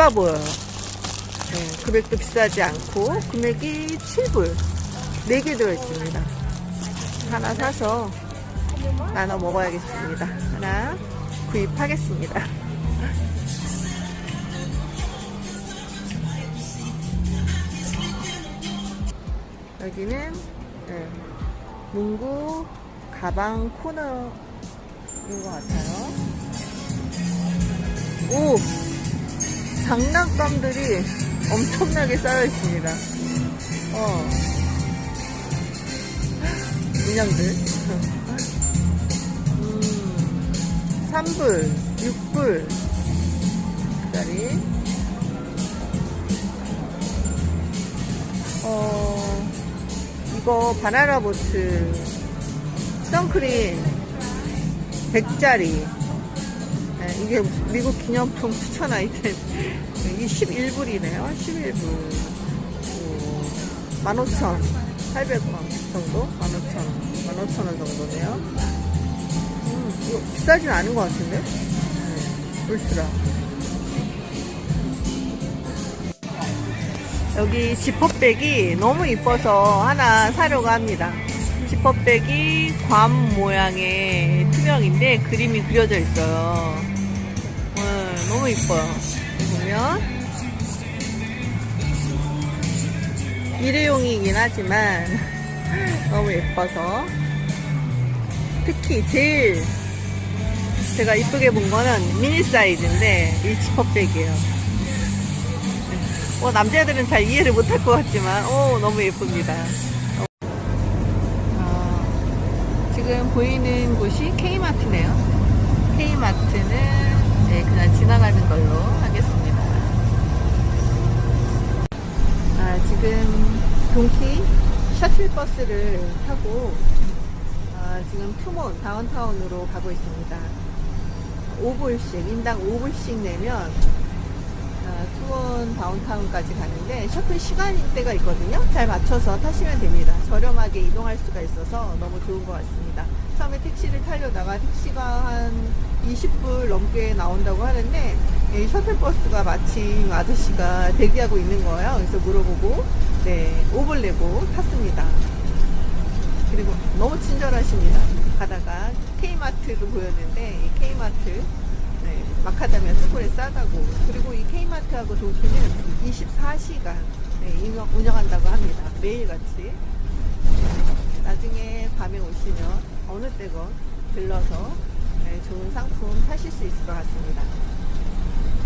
이뻐 보여요. 네, 금액도 비싸지 않고 금액이 7불 4개 들어있습니다. 하나 사서 나눠 먹어야겠습니다. 하나 구입하겠습니다. 여기는 네, 문구 가방 코너인 것 같아요. 오! 장난감들이 엄청나게 쌓여 있습니다. 어. 인형들. 음, 3불, 6불, 짜리. 어, 이거 바나나 보트 선크림 100짜리. 네, 이게 미국 기념품 추천 아이템. 이게 11불이네요. 11불. 15,000, 800원 정도? 15,000원. 15,000원 정도네요. 음, 이거 비싸진 않은 것 같은데? 네, 울트라. 여기 지퍼백이 너무 이뻐서 하나 사려고 합니다. 지퍼백이 괌 모양의 투명인데 그림이 그려져 있어요. 네, 너무 이뻐요. 보면 일회용이긴 하지만 너무 예뻐서 특히 제일 제가 이쁘게 본 거는 미니 사이즈인데 이 지퍼백이에요. 어, 남자들은 잘 이해를 못할 것 같지만, 오, 너무 예쁩니다. 어, 지금 보이는 곳이 K마트네요. K마트는 네, 그냥 지나가는 걸로 하겠습니다. 아, 지금 동키 셔틀버스를 타고 아, 지금 투몬 다운타운으로 가고 있습니다. 5불씩, 인당 5불씩 내면 아, 투원 다운타운까지 가는데 셔틀 시간일 때가 있거든요. 잘 맞춰서 타시면 됩니다. 저렴하게 이동할 수가 있어서 너무 좋은 것 같습니다. 처음에 택시를 타려다가 택시가 한 20불 넘게 나온다고 하는데 이 셔틀버스가 마침 아저씨가 대기하고 있는 거예요. 그래서 물어보고 네 5불 내고 탔습니다. 그리고 너무 친절하십니다. 가다가 K마트도 보였는데 이 K마트 네, 마카다미아 초콜릿 싸다고 그리고 이 K마트하고 동키는 24시간 네, 운영- 운영한다고 합니다. 매일같이 나중에 밤에 오시면 어느 때건 들러서 네, 좋은 상품 사실 수 있을 것 같습니다.